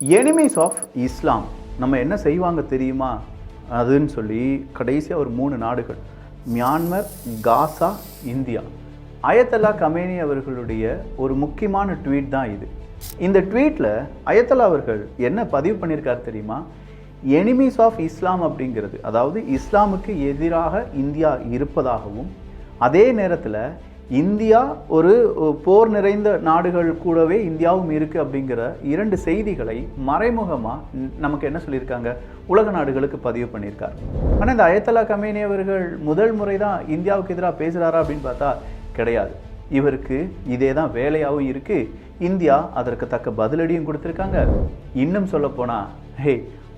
Enemies of Islam நம்ம என்ன செய்வாங்க தெரியுமா? அதுன்னு சொல்லி கடைசியாக ஒரு மூணு நாடுகள். Myanmar Gaza India. Ayatollah Khamenei அவர்களுடைய ஒரு முக்கியமான ட்வீட் தான் இது. இந்த ட்வீட்டில் அயத்தல்லா அவர்கள் என்ன பதிவு பண்ணியிருக்கார் தெரியுமா? எனிமீஸ் ஆஃப் இஸ்லாம் அப்படிங்கிறது. அதாவது இஸ்லாமுக்கு எதிராக இந்தியா இருப்பதாகவும் அதே நேரத்தில் இந்தியா ஒரு போர் நிறைந்த நாடுகள் கூடவே இந்தியாவும் இருக்குது அப்படிங்கிற இரண்டு செய்திகளை மறைமுகமாக நமக்கு என்ன சொல்லியிருக்காங்க? உலக நாடுகளுக்கு பதிவு பண்ணியிருக்கார். ஆனால் இந்த அயத்தலா கமேனி அவர்கள் முதல் முறை தான் இந்தியாவுக்கு எதிராக பேசுகிறாரா அப்படின்னு பார்த்தா கிடையாது. இவருக்கு இதே தான் வேலையாகவும் இருக்குது இந்தியா அதற்கு தக்க பதிலடியும் கொடுத்துருக்காங்க. இன்னும் சொல்லப்போனால் ஹே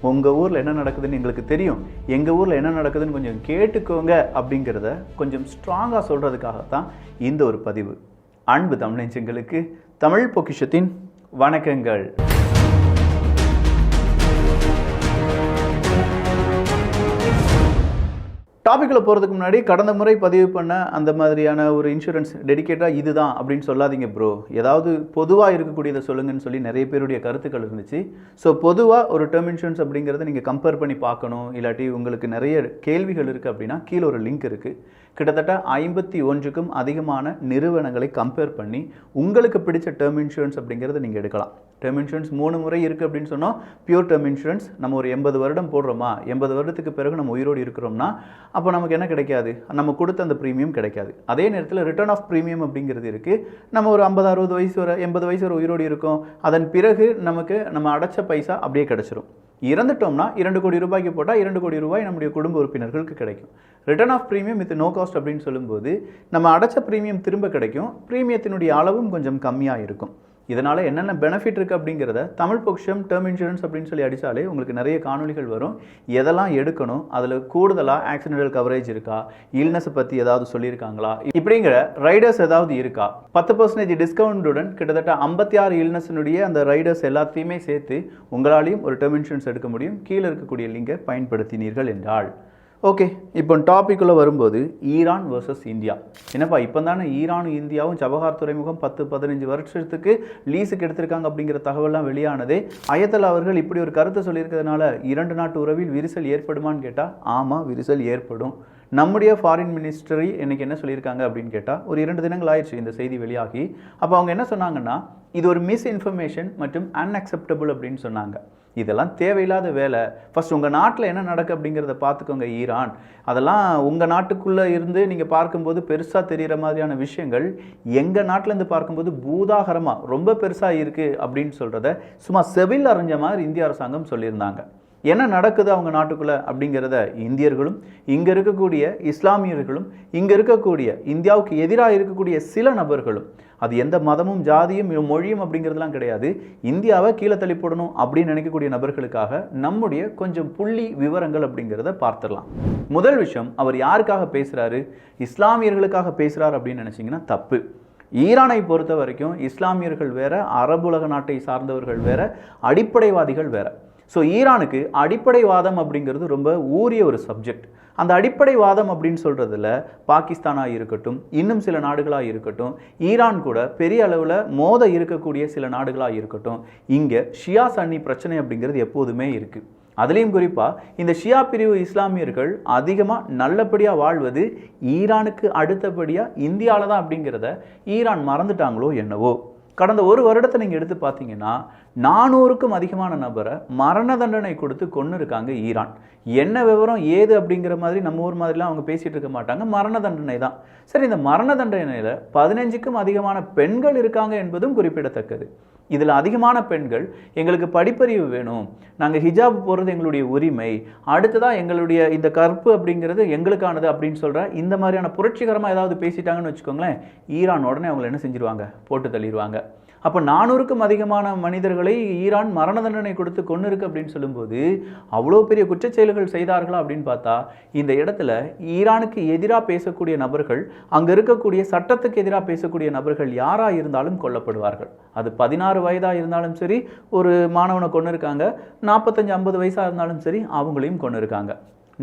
உங்கள் ஊரில் என்ன நடக்குதுன்னு எங்களுக்கு தெரியும். எங்கள் ஊரில் என்ன நடக்குதுன்னு கொஞ்சம் கேட்டுக்கோங்க அப்படிங்கிறத கொஞ்சம் ஸ்ட்ராங்காக சொல்கிறதுக்காகத்தான் இந்த ஒரு பதிவு. அன்பு தமிழஞ்சங்களுக்கு தமிழ் பொக்கிஷத்தின் வணக்கங்கள். டாப்பிக்கில் போகிறதுக்கு முன்னாடி கடந்த முறை பதிவு பண்ண அந்த மாதிரியான ஒரு இன்சூரன்ஸ் டெடிக்கேட்டாக இதுதான் அப்படின்னு சொல்லாதீங்க ப்ரோ ஏதாவது பொதுவாக இருக்கக்கூடியதை சொல்லுங்கன்னு சொல்லி நிறைய பேருடைய கருத்துக்கள் இருந்துச்சு. ஸோ பொதுவாக ஒரு டேர்ம் இன்சூரன்ஸ் அப்படிங்கிறத நீங்கள் கம்பேர் பண்ணி பார்க்கணும். இல்லாட்டி உங்களுக்கு நிறைய கேள்விகள் இருக்குது அப்படின்னா கீழே ஒரு லிங்க் இருக்குது கிட்டத்தட்ட ஐம்பத்தி ஒன்றுக்கும் அதிகமான நிறுவனங்களை கம்பேர் பண்ணி உங்களுக்கு பிடிச்ச டேர்ம் இன்சூரன்ஸ் அப்படிங்கிறத நீங்கள் எடுக்கலாம். டேர்ம் இன்சூரன்ஸ் மூணு முறை இருக்குது அப்படின்னு சொன்னால் பியூர் டேர்ம் இன்சூரன்ஸ் நம்ம ஒரு எண்பது வருடம் போடுறோமா? எண்பது வருடத்துக்கு பிறகு நம்ம உயிரோடு இருக்கிறோம்னா அப்போ நமக்கு என்ன கிடைக்காது? நம்ம கொடுத்த அந்த ப்ரீமியம் கிடைக்காது. அதே நேரத்தில் ரிட்டர்ன் ஆஃப் ப்ரீமியம் அப்படிங்கிறது இருக்குது நம்ம ஒரு ஐம்பது அறுபது வயசு வரை எண்பது வயசு வர உயிரோடு இருக்கும். அதன் பிறகு நமக்கு நம்ம அடைச்ச பைசா அப்படியே கிடச்சிரும். இறந்துட்டோம்னா இரண்டு கோடி ரூபாய்க்கு போட்டால் இரண்டு கோடி ரூபாய் நம்முடைய குடும்ப உறுப்பினர்களுக்கு கிடைக்கும். Return of premium with no cost அப்படின்னு சொல்லும்போது நம்ம அடைச்ச ப்ரீமியம் திரும்ப கிடைக்கும். ப்ரீமியத்தினுடைய அளவும் கொஞ்சம் கம்மியாக இருக்கும். இதனால் என்னென்ன பெனிஃபிட் இருக்குது அப்படிங்கிறத தமிழ் பொக்ஷம் டேர்ம் இன்சூரன்ஸ் அப்படின்னு சொல்லி அடித்தாலே உங்களுக்கு நிறைய காணொலிகள் வரும். எதெல்லாம் எடுக்கணும்? அதில் கூடுதலாக ஆக்சிடென்டல் கவரேஜ் இருக்கா? இல்னஸை பற்றி ஏதாவது சொல்லியிருக்காங்களா? இப்படிங்கிற ரைடர்ஸ் ஏதாவது இருக்கா? பத்து பர்சன்டேஜ் டிஸ்கவுண்டுடன் கிட்டத்தட்ட ஐம்பத்தி ஆறு இல்னஸினுடைய அந்த ரைடர்ஸ் எல்லாத்தையுமே சேர்த்து உங்களாலையும் ஒரு டேர்ம் இன்சூரன்ஸ் எடுக்க முடியும். கீழே இருக்கக்கூடிய லிங்கை பயன்படுத்தினீர்கள் என்றால். ஓகே இப்போ டாப்பிக்குள்ளே வரும்போது ஈரான் வர்சஸ் இந்தியா. என்னப்பா இப்போ தானே ஈரானும் இந்தியாவும் ஜவஹார் துறைமுகம் பத்து பதினஞ்சு வருஷத்துக்கு லீஸுக்கு எடுத்திருக்காங்க அப்படிங்கிற தகவல்லாம் வெளியானதே அயத்தல் அவர்கள் இப்படி ஒரு கருத்தை சொல்லியிருக்கிறதுனால இரண்டு நாட்டு உறவில் விரிசல் ஏற்படுமான்னு கேட்டால் ஆமாம் விரிசல் ஏற்படும். நம்முடைய ஃபாரின் மினிஸ்டரி இன்றைக்கி என்ன சொல்லியிருக்காங்க அப்படின்னு கேட்டால் ஒரு இரண்டு தினங்கள் ஆயிடுச்சு இந்த செய்தி வெளியாகி. அப்போ அவங்க என்ன சொன்னாங்கன்னா இது ஒரு மிஸ் இன்ஃபர்மேஷன் மற்றும் அன்அக்செப்டபுள் அப்படின்னு சொன்னாங்க. இதெல்லாம் தேவையில்லாத வேலை. ஃபஸ்ட் உங்கள் நாட்டில் என்ன நடக்கு அப்படிங்கிறத பார்த்துக்கோங்க ஈரான். அதெல்லாம் உங்கள் நாட்டுக்குள்ளே இருந்து நீங்கள் பார்க்கும்போது பெருசாக தெரிகிற மாதிரியான விஷயங்கள் எங்கள் நாட்டிலேருந்து பார்க்கும்போது பூதாகரமாக ரொம்ப பெருசாக இருக்குது அப்படின்னு சொல்கிறத சும்மா செவில் அறிஞ்ச மாதிரி இந்திய அரசாங்கம் சொல்லியிருந்தாங்க. என்ன நடக்குது அவங்க நாட்டுக்குள்ளே அப்படிங்கிறத இந்தியர்களும் இங்கே இருக்கக்கூடிய இஸ்லாமியர்களும் இங்கே இருக்கக்கூடிய இந்தியாவுக்கு எதிராக இருக்கக்கூடிய சில நபர்களும் அது எந்த மதமும் ஜாதியும் மொழியும் அப்படிங்கிறதுலாம் கிடையாது. இந்தியாவை கீழே தள்ளி போடணும் அப்படின்னு நினைக்கக்கூடிய நபர்களுக்காக நம்முடைய கொஞ்சம் புள்ளி விவரங்கள் அப்படிங்கிறத பார்த்துடலாம். முதல் விஷயம் அவர் யாருக்காக பேசுகிறாரு இஸ்லாமியர்களுக்காக பேசுகிறார் அப்படின்னு நினச்சிங்கன்னா தப்பு. ஈரானை பொறுத்த வரைக்கும் இஸ்லாமியர்கள் வேற அரபுலக நாட்டை சார்ந்தவர்கள் வேற அடிப்படைவாதிகள் வேற. ஸோ ஈரானுக்கு அடிப்படைவாதம் அப்படிங்கிறது ரொம்ப ஊறிய ஒரு சப்ஜெக்ட் அந்த அடிப்படைவாதம் அப்படின்னு சொல்கிறதுல பாகிஸ்தானாக இருக்கட்டும் இன்னும் சில நாடுகளாக இருக்கட்டும் ஈரான் கூட பெரிய அளவில் மோத இருக்கக்கூடிய சில நாடுகளாக இருக்கட்டும் இங்கே ஷியா சன்னி பிரச்சனை அப்படிங்கிறது எப்போதுமே இருக்குது அதுலேயும் குறிப்பாக இந்த ஷியா பிரிவு இஸ்லாமியர்கள் அதிகமாக நல்லபடியாக வாழ்வது ஈரானுக்கு அடுத்தபடியாக இந்தியாவில் தான் அப்படிங்கிறத ஈரான் மறந்துட்டாங்களோ என்னவோ. கடந்த ஒரு வருடத்தை நீங்கள் எடுத்து பார்த்தீங்கன்னா நானூறுக்கும் அதிகமான நபரை மரண தண்டனை கொடுத்து கொண்டு இருக்காங்க ஈரான். என்ன விவரம் ஏது அப்படிங்கிற மாதிரி நம்ம ஊர் மாதிரிலாம் அவங்க பேசிகிட்டு இருக்க மாட்டாங்க. மரண தண்டனை தான். சரி இந்த மரண தண்டனையில் பதினஞ்சுக்கும் அதிகமான பெண்கள் இருக்காங்க என்பதும் குறிப்பிடத்தக்கது. இதில் அதிகமான பெண்கள் எங்களுக்கு படிப்பறிவு வேணும் நாங்கள் ஹிஜாப் போடுறது எங்களுடைய உரிமை அடுத்ததாக எங்களுடைய இந்த கற்பு அப்படிங்கிறது எங்களுக்கானது அப்படின்னு சொல்கிற இந்த மாதிரியான புரட்சிகரமாக ஏதாவது பேசிட்டாங்கன்னு வச்சுக்கோங்களேன் ஈரான் உடனே அவங்களை என்ன செஞ்சிருவாங்க? போட்டு தள்ளிடுவாங்க அப்போ நானூறுக்கும் அதிகமான மனிதர்களை ஈரான் மரண தண்டனை கொடுத்து கொண்டு இருக்கு அப்படின்னு சொல்லும்போது அவ்வளோ பெரிய குற்றச்செயல்கள் செய்தார்களா அப்படின்னு பார்த்தா இந்த இடத்துல ஈரானுக்கு எதிராக பேசக்கூடிய நபர்கள் அங்கே இருக்கக்கூடிய சட்டத்துக்கு எதிராக பேசக்கூடிய நபர்கள் யாராக இருந்தாலும் கொல்லப்படுவார்கள். அது பதினாறு வயதாக இருந்தாலும் சரி ஒரு மாணவனை கொண்டு இருக்காங்க நாற்பத்தஞ்சு ஐம்பது வயசாக இருந்தாலும் சரி அவங்களையும் கொண்டு இருக்காங்க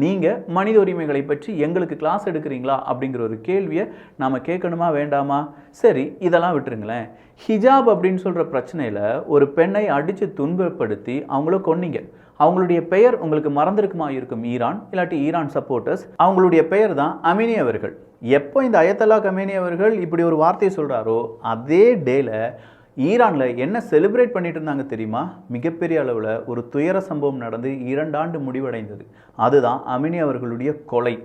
நீங்கள் மனித உரிமைகளை பற்றி எங்களுக்கு கிளாஸ் எடுக்கிறீங்களா அப்படிங்கிற ஒரு கேள்வியை நாம் கேட்கணுமா வேண்டாமா? சரி இதெல்லாம் விட்டுருங்களேன். ஹிஜாப் அப்படின்னு சொல்கிற பிரச்சனையில் ஒரு பெண்ணை அடித்து துன்பப்படுத்தி அவங்கள கொன்னீங்க. அவங்களுடைய பெயர் உங்களுக்கு மறந்திருக்குமா இருக்கும்? ஈரான் இல்லாட்டி ஈரான் சப்போர்ட்டர்ஸ் அவங்களுடைய பெயர் தான் அமினி அவர்கள். எப்போ இந்த அயத்தல்லா கமேனி அவர்கள் இப்படி ஒரு வார்த்தையை சொல்கிறாரோ அதே டேல ஈரானில் என்ன செலிப்ரேட் பண்ணிட்டு இருந்தாங்க தெரியுமா? மிகப்பெரிய அளவில் ஒரு துயர சம்பவம் நடந்து இரண்டாண்டு முடிவடைந்தது. அதுதான் அமினி அவர்களுடைய கொலை.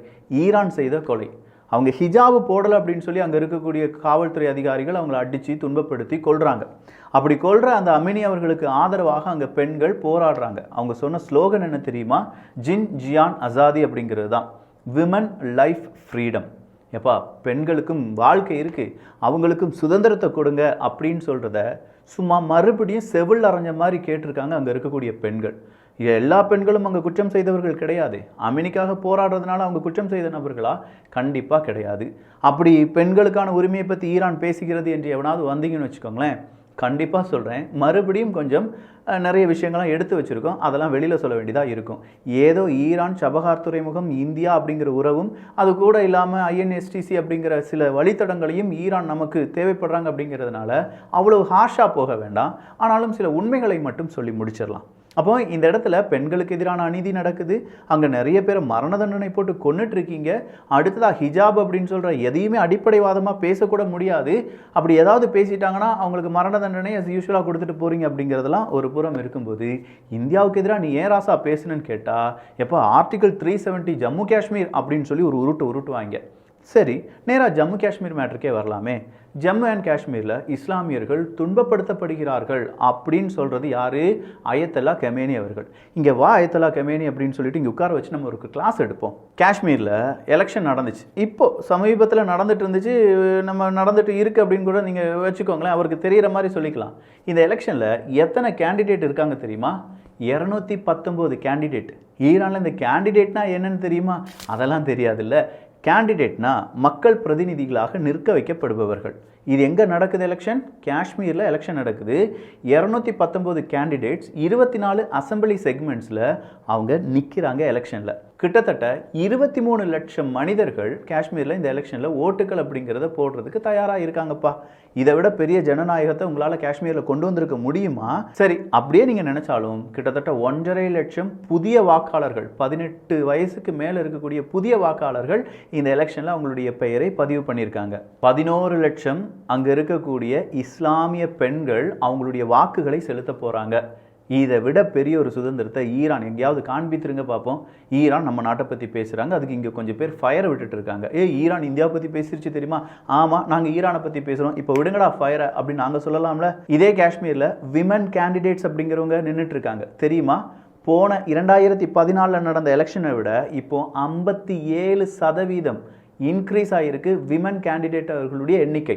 ஈரான் செய்த கொலை. அவங்க ஹிஜாபு போடலை அப்படின்னு சொல்லி அங்கே இருக்கக்கூடிய காவல்துறை அதிகாரிகள் அவங்கள அடித்து துன்பப்படுத்தி கொள்கிறாங்க அப்படி கொள்கிற அந்த அமினி அவர்களுக்கு ஆதரவாக அங்கே பெண்கள் போராடுறாங்க. அவங்க சொன்ன ஸ்லோகன் என்ன தெரியுமா? ஜின் ஜியான் அசாதி அப்படிங்கிறது தான். விமன் லைஃப் ஃப்ரீடம் எப்பா பெண்களுக்கும் வாழ்க்கை இருக்குது அவங்களுக்கும் சுதந்திரத்தை கொடுங்க அப்படின்னு சொல்கிறத சும்மா மறுபடியும் செவில் அரைஞ்ச மாதிரி கேட்டிருக்காங்க அங்கே இருக்கக்கூடிய பெண்கள். எல்லா பெண்களும் அங்கே குற்றம் செய்தவர்கள் கிடையாது. அமெரிக்காக போராடுறதுனால அவங்க குற்றம் செய்த நபர்களா? கண்டிப்பாக கிடையாது. அப்படி பெண்களுக்கான உரிமையை பற்றி ஈரான் பேசுகிறது என்று எவனாவது வந்தீங்கன்னு வச்சுக்கோங்களேன் கண்டிப்பாக சொல்கிறேன் மறுபடியும் கொஞ்சம் நிறைய விஷயங்கள்லாம் எடுத்து வச்சுருக்கோம். அதெல்லாம் வெளியில் சொல்ல வேண்டியதாக இருக்கும். ஏதோ ஈரான் சபஹார் துறைமுகம் இந்தியா அப்படிங்கிற உறவும் அது கூட இல்லாமல் ஐஎன்எஸ்டிசி அப்படிங்கிற சில வழித்தடங்களையும் ஈரான் நமக்கு தேவைப்படுறாங்க அப்படிங்கிறதுனால அவ்வளோ ஹார்ஷாக போக வேண்டாம். ஆனாலும் சில உண்மைகளை மட்டும் சொல்லி முடிச்சிடலாம். அப்போ இந்த இடத்துல பெண்களுக்கு எதிரான அநீதி நடக்குது. அங்கே நிறைய பேர் மரண தண்டனை போட்டு கொன்னுட்டு இருக்கீங்க அடுத்ததாக ஹிஜாப் அப்படின்னு சொல்கிற எதையுமே அடிப்படைவாதமாக பேசக்கூட முடியாது. அப்படி ஏதாவது பேசிட்டாங்கன்னா அவங்களுக்கு மரண தண்டனை அஸ் யூஸ்வலாக கொடுத்துட்டு போகிறீங்க அப்படிங்கிறதெல்லாம் ஒரு புறம் இருக்கும்போது இந்தியாவுக்கு எதிராக நீ ஏன் ராசா பேசுனேன்னு கேட்டால் எப்போ article three seventy Jammu Kashmir அப்படின்னு சொல்லி ஒரு உருட்டு உருட்டுவாங்க. சரி நேராக ஜம்மு காஷ்மீர் மேட்ருக்கே வரலாமே. ஜம்மு அண்ட் காஷ்மீரில் இஸ்லாமியர்கள் துன்பப்படுத்தப்படுகிறார்கள் அப்படின்னு சொல்கிறது யாரு? அயத்தல்லா கெமேனி அவர்கள். இங்கே வா அயத்தல்லா கெமேனி அப்படின்னு சொல்லிட்டு இங்கே உட்கார வச்சு நம்ம ஒரு கிளாஸ் எடுப்போம். காஷ்மீரில் எலெக்ஷன் நடந்துச்சு. இப்போது சமீபத்தில் நடந்துட்டு இருந்துச்சு நம்ம நடந்துட்டு இருக்குது அப்படின்னு கூட நீங்கள் வச்சுக்கோங்களேன் அவருக்கு தெரிகிற மாதிரி சொல்லிக்கலாம். இந்த எலெக்ஷனில் எத்தனை கேண்டிடேட் இருக்காங்க தெரியுமா? இரநூத்தி பத்தொம்போது கேண்டிடேட் ஈரானில் இந்த கேண்டிடேட்னா என்னன்னு தெரியுமா? அதெல்லாம் தெரியாதுல்ல. கேண்டிடேட்னா மக்கள் பிரதிநிதிகளாக நிற்க வைக்கப்படுபவர்கள். இது எங்கே நடக்குது எலெக்ஷன் காஷ்மீரில் எலெக்ஷன் நடக்குது. இரநூத்தி பத்தொம்போது கேண்டிடேட்ஸ் இருபத்தி நாலு அசம்பிளி செக்மெண்ட்ஸில் அவங்க நிற்கிறாங்க எலெக்ஷனில் கிட்டத்தட்ட இருபத்தி மூணு லட்சம் மனிதர்கள் காஷ்மீரில் இந்த எலெக்ஷனில் ஓட்டுகள் அப்படிங்கிறத போடுறதுக்கு தயாராக இருக்காங்கப்பா. இதை விட பெரிய ஜனநாயகத்தை உங்களால் காஷ்மீரில் கொண்டு வந்திருக்க முடியுமா? சரி அப்படியே நீங்கள் நினச்சாலும் கிட்டத்தட்ட ஒன்றரை லட்சம் புதிய வாக்காளர்கள் பதினெட்டு வயசுக்கு மேலே இருக்கக்கூடிய புதிய வாக்காளர்கள் இந்த எலெக்ஷனில் அவங்களுடைய பெயரை பதிவு பண்ணியிருக்காங்க. பதினோரு லட்சம் அங்கே இருக்கக்கூடிய இஸ்லாமிய பெண்கள் அவங்களுடைய வாக்குகளை செலுத்த போகிறாங்க இதை விட பெரிய ஒரு சுதந்திரத்தை ஈரான் எங்கேயாவது காண்பித்துருங்க பார்ப்போம். ஈரான் நம்ம நாட்டை பற்றி பேசுகிறாங்க அதுக்கு இங்கே கொஞ்சம் பேர் ஃபயரை விட்டுட்டு இருக்காங்க. ஏ ஈரான் இந்தியாவை பற்றி பேசிருச்சு தெரியுமா? ஆமாம் நாங்கள் ஈரானை பற்றி பேசுகிறோம் இப்போ விடுங்கடா ஃபயரை அப்படின்னு நாங்கள் சொல்லலாம்ல. இதே காஷ்மீரில் விமன் கேண்டிடேட்ஸ் அப்படிங்கிறவங்க நின்றுட்டு இருக்காங்க. தெரியுமா? போன இரண்டாயிரத்தி பதினாலில் நடந்த எலெக்ஷனை விட இப்போ ஐம்பத்தி ஏழு சதவீதம் இன்க்ரீஸ் ஆகிருக்கு விமன் கேண்டிடேட் அவர்களுடைய எண்ணிக்கை.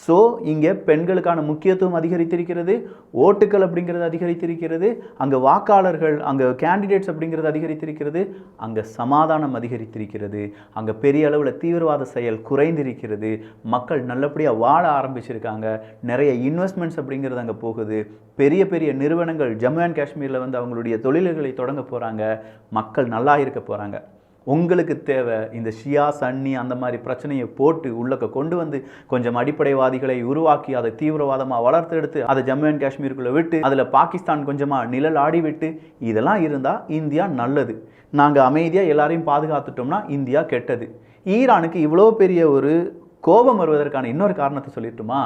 ஸோ இங்கே பெண்களுக்கான முக்கியத்துவம் அதிகரித்திருக்கிறது ஓட்டுகள் அப்படிங்கிறது அதிகரித்திருக்கிறது அங்கே வாக்காளர்கள் அங்கே கேண்டிடேட்ஸ் அப்படிங்கிறது அதிகரித்திருக்கிறது அங்கே சமாதானம் அதிகரித்திருக்கிறது அங்கே பெரிய அளவில் தீவிரவாத செயல் குறைந்திருக்கிறது மக்கள் நல்லபடியாக வாழ ஆரம்பிச்சிருக்காங்க நிறைய இன்வெஸ்ட்மெண்ட்ஸ் அப்படிங்கிறது அங்கே போகுது பெரிய பெரிய நிறுவனங்கள் ஜம்மு அண்ட் காஷ்மீரில் வந்து அவங்களுடைய தொழில்களை தொடங்க போகிறாங்க மக்கள் நல்லா இருக்க போகிறாங்க உங்களுக்கு தேவை இந்த ஷியா சன்னி அந்த மாதிரி பிரச்சனையை போட்டு உள்ளக்க கொண்டு வந்து கொஞ்சம் அடிப்படைவாதிகளை உருவாக்கி அதை தீவிரவாதமாக வளர்த்தெடுத்து அதை ஜம்மு அண்ட் காஷ்மீருக்குள்ளே விட்டு அதில் பாகிஸ்தான் கொஞ்சமாக நிழல் ஆடி விட்டு இதெல்லாம் இருந்தால் இந்தியா நல்லது. நாங்கள் அமைதியாக எல்லாரையும் பாதுகாத்துட்டோம்னா இந்தியா கெட்டது. ஈரானுக்கு இவ்வளோ பெரிய ஒரு கோபம் வருவதற்கான இன்னொரு காரணத்தை சொல்லிட்டுமா?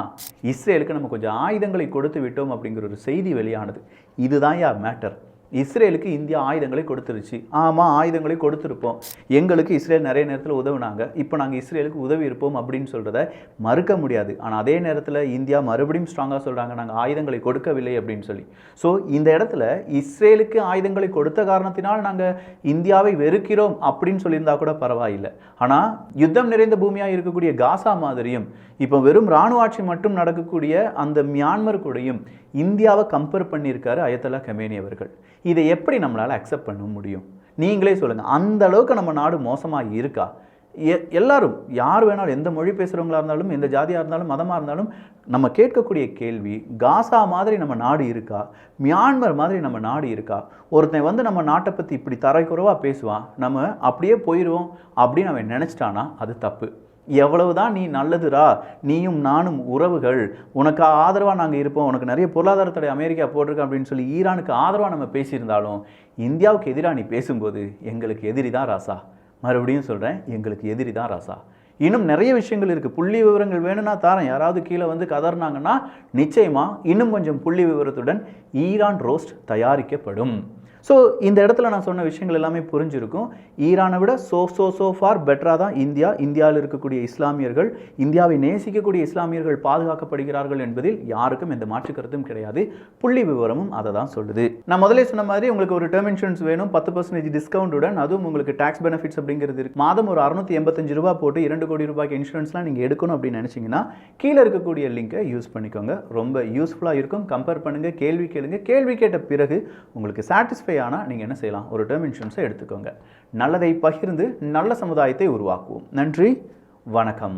இஸ்ரேலுக்கு நம்ம கொஞ்சம் ஆயுதங்களை கொடுத்து விட்டோம் அப்படிங்கிற ஒரு செய்தி வெளியானது. இதுதான் யா மேட்டர். இஸ்ரேலுக்கு இந்தியா ஆயுதங்களை கொடுத்துருச்சு. ஆமாம் ஆயுதங்களை கொடுத்துருப்போம். எங்களுக்கு இஸ்ரேல் நிறைய நேரத்தில் உதவுனாங்க. இப்போ நாங்கள் இஸ்ரேலுக்கு உதவி இருப்போம் அப்படின்னு சொல்கிறத மறுக்க முடியாது. ஆனால் அதே நேரத்தில் இந்தியா மறுபடியும் ஸ்ட்ராங்காக சொல்கிறாங்க நாங்கள் ஆயுதங்களை கொடுக்கவில்லை அப்படின்னு சொல்லி. ஸோ இந்த இடத்துல இஸ்ரேலுக்கு ஆயுதங்களை கொடுத்த காரணத்தினால் நாங்கள் இந்தியாவை வெறுக்கிறோம் அப்படின்னு சொல்லியிருந்தா கூட பரவாயில்லை. ஆனால் யுத்தம் நிறைந்த பூமியாக இருக்கக்கூடிய காசா மாதிரியும் இப்போ வெறும் இராணுவ ஆட்சி மட்டும் நடக்கக்கூடிய அந்த மியான்மர் கூடயும் இந்தியாவை கம்பேர் பண்ணியிருக்காரு அயத்தல்லா கமேனி அவர்கள். இதை எப்படி நம்மளால் அக்செப்ட் பண்ண முடியும்? நீங்களே சொல்லுங்கள் அந்த அளவுக்கு நம்ம நாடு மோசமாக இருக்கா? எ- எல்லாரும் யார் வேணாலும் எந்த மொழி பேசுகிறவங்களா இருந்தாலும் எந்த ஜாதியாக இருந்தாலும் மதமாக இருந்தாலும் நம்ம கேட்கக்கூடிய கேள்வி காசா மாதிரி நம்ம நாடு இருக்கா? மியான்மர் மாதிரி நம்ம நாடு இருக்கா? ஒருத்தன் வந்து நம்ம நாட்டை பற்றி இப்படி தரைக்குறவாக பேசுவான். நம்ம அப்படியே போயிடுவோம் அப்படின்னு அவன் நினச்சிட்டானா? அது தப்பு. எவ்வளவுதான் நீ நல்லதுடா நீயும் நானும் உறவுகள். உனக்கு ஆதரவாக நாங்கள் இருப்போம். உனக்கு நிறைய பொருளாதார தடை அமெரிக்கா போட்டிருக்கு அப்படின்னு சொல்லி ஈரானுக்கு ஆதரவாக நம்ம பேசியிருந்தாலும் இந்தியாவுக்கு எதிராக நீ பேசும்போது எங்களுக்கு எதிரி தான் ராசா. மறுபடியும் சொல்கிறேன் எங்களுக்கு எதிரி தான் ராசா. இன்னும் நிறைய விஷயங்கள் இருக்குது புள்ளி விவரங்கள் வேணும்னா தாரேன். யாராவது கீழே வந்து கதறினாங்கன்னா நிச்சயமாக இன்னும் கொஞ்சம் புள்ளி விவரத்துடன் ஈரான் ரோஸ்ட் தயாரிக்கப்படும். ஸோ இந்த இடத்துல நான் சொன்ன விஷயங்கள் எல்லாமே புரிஞ்சிருக்கும். ஈரானை விட சோ சோ சோ ஃபார் பெட்டராக தான் இந்தியா இந்தியாவில் இருக்கக்கூடிய இஸ்லாமியர்கள் இந்தியாவை நேசிக்கக்கூடிய இஸ்லாமியர்கள் பாதுகாக்கப்படுகிறார்கள் என்பதில் யாருக்கும் எந்த மாற்று கருத்தும் கிடையாது. புள்ளி விவரமும் அதை தான் சொல்லுது. நான் முதல்ல சொன்ன மாதிரி உங்களுக்கு ஒரு டேர்ம் இன்சூரன்ஸ் வேணும் பத்து பர்சன்டேஜ் டிஸ்கவுண்டுடன் அதுவும் உங்களுக்கு டேக்ஸ் பெனிஃபிட்ஸ் அப்படிங்கிறது இருக்கு. மாதம் ஒரு அறுநூத்தி எண்பத்தஞ்சு ரூபா போட்டு இரண்டு கோடி ரூபாய்க்கு இன்சூரன்ஸ்லாம் நீங்கள் எடுக்கணும் அப்படின்னு நினச்சிங்கன்னா கீழே இருக்கக்கூடிய லிங்கை யூஸ் பண்ணிக்கோங்க. ரொம்ப யூஸ்ஃபுல்லாக இருக்கும். கம்பேர் பண்ணுங்க கேள்வி கேளுங்க. கேள்வி கேட்ட பிறகு உங்களுக்கு சாட்டிஸ்ஃபை சாட்டிஸ்ஃபை ஆனால் நீங்கள் என்ன செய்யலாம்? ஒரு டேர்ம் இன்சூரன்ஸை எடுத்துக்கோங்க. நல்லதை பகிர்ந்து நல்ல சமுதாயத்தை உருவாக்குவோம். நன்றி. வணக்கம்.